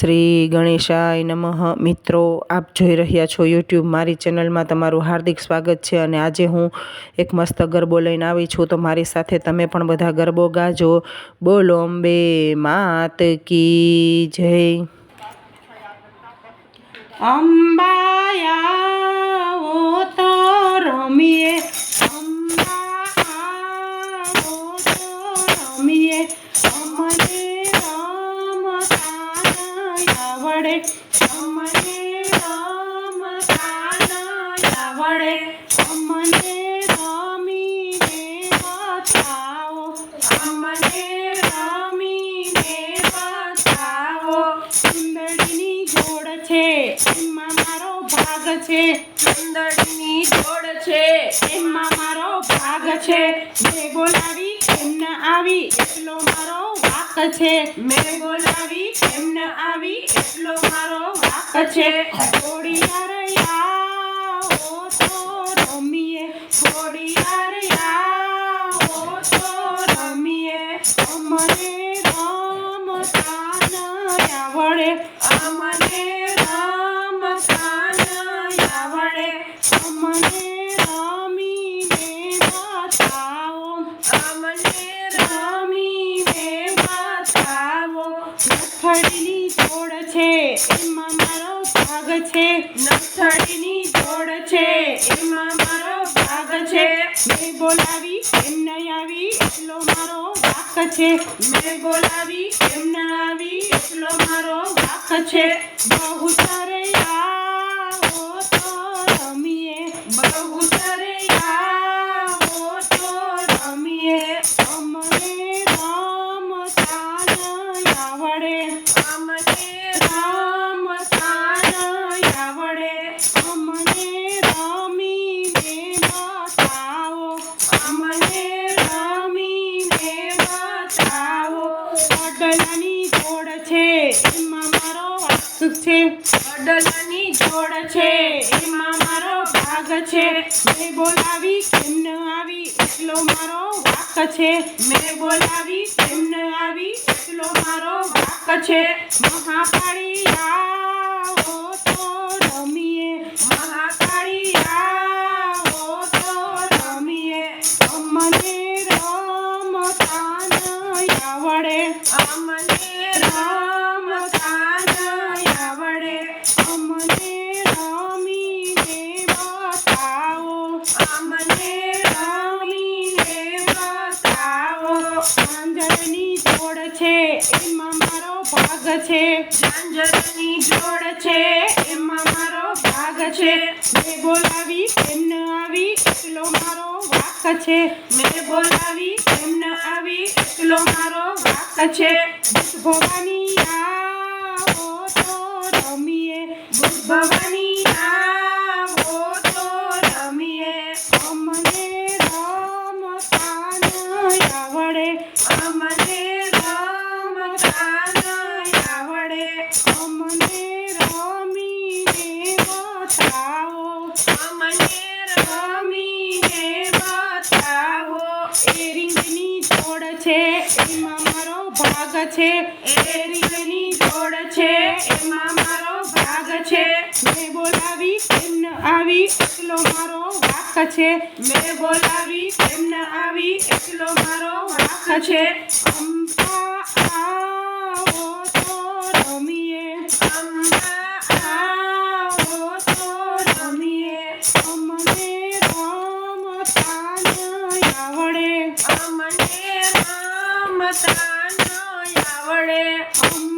શ્રી ગણેશાય નમઃ. મિત્રો, આપ જોઈ રહ્યા છો યુટ્યુબ મારી ચેનલમાં તમારું હાર્દિક સ્વાગત છે અને આજે હું એક મસ્ત ગરબો લઈને આવી છું. તો મારી સાથે તમે પણ બધા ગરબો ગાજો. બોલો, અંબે માત કી જય. અંબાયા તો રમીએ. છે સુંદરીની જોડ છે, એમાં મારો ભાગ છે. મેં બોલાવી એમને આવી, એટલો મારો વાક છે. મેં બોલાવી એમને આવી, એટલો મારો વાક છે. થોડી વાર અમને રામ કાના આવડે અમને રમીને બતાવો અમને રમીને બતાવો નથડીની જોડ છે, એમાં મારો ભાગ છે. નથડીની જોડ છે, એમાં મારો ભાગ છે. મેં બોલાવી એમ ન આવી, એટલો મારો વાક છે. મેં બોલાવી એમ આવી એટલો મારો વાક છે. બહુ સરે અડલાની જોડ છે. એમાં મારો ભાગ છે. મેં બોલાવી કેમ ન આવી, એટલો મારો વાક છે. મેં બોલાવી કેમ ન આવી, એટલો મારો વાક છે. મહાકાળી છે, ઝાંઝરની જોડ છે, એમાં મારો ભાગ છે. મેં બોલાવી એમ ન આવી એટલો મારો વાક છે. મેં બોલાવી એમ ન આવી એટલો મારો વાક છે. ભવાની આવો તો રમીએ. ભવાની આવો તો અમને રમતા આવડે. અમને એમાં મારો ભાગ છે. એ રીંગની જોડ છે. એમાં મારો ભાગ છે. મેં બોલાવી એમ આવી, એટલો મારો વાક છે. મેં બોલાવી એમ આવી, એટલો મારો વાક છે. અંબા આવો તો રમીએ. અંબા આવો તો રમીએ. અમને રમતા ન આવડે. અમને રમતા ન આવડે